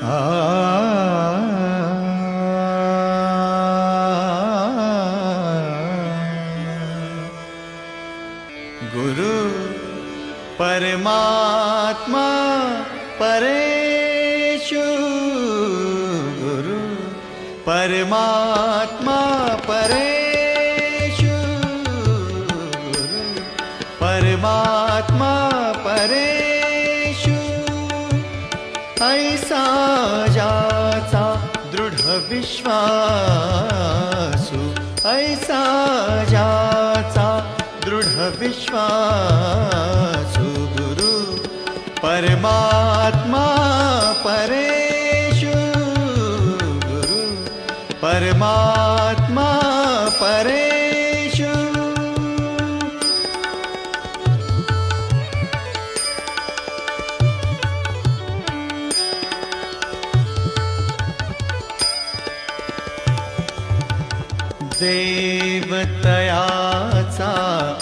गुरु परमात्मा परेशु। गुरु परमात्मा परेशु। गुरु परमात्मा परे ऐसा जाचा दृढ विश्वासु ऐसा जाचा दृढ विश्वासु गुरु परमात्मा परेषु गुरु परमात्मा परे देवतयाचा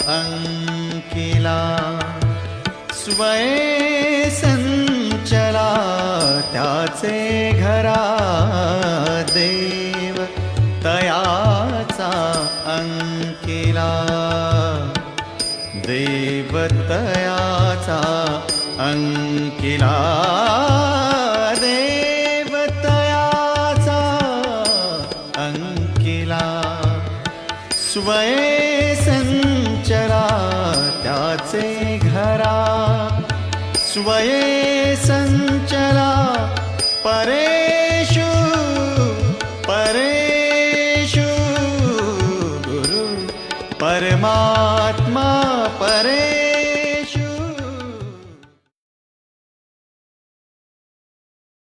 अंकिला स्वये संचला त्याचे घरा देव तयाचा अंकिला. देवतयाचा अंकिला स्वये संचरा त्याचे घरा. स्वये संचरा परेषु परेषु गुरु परमात्मा परे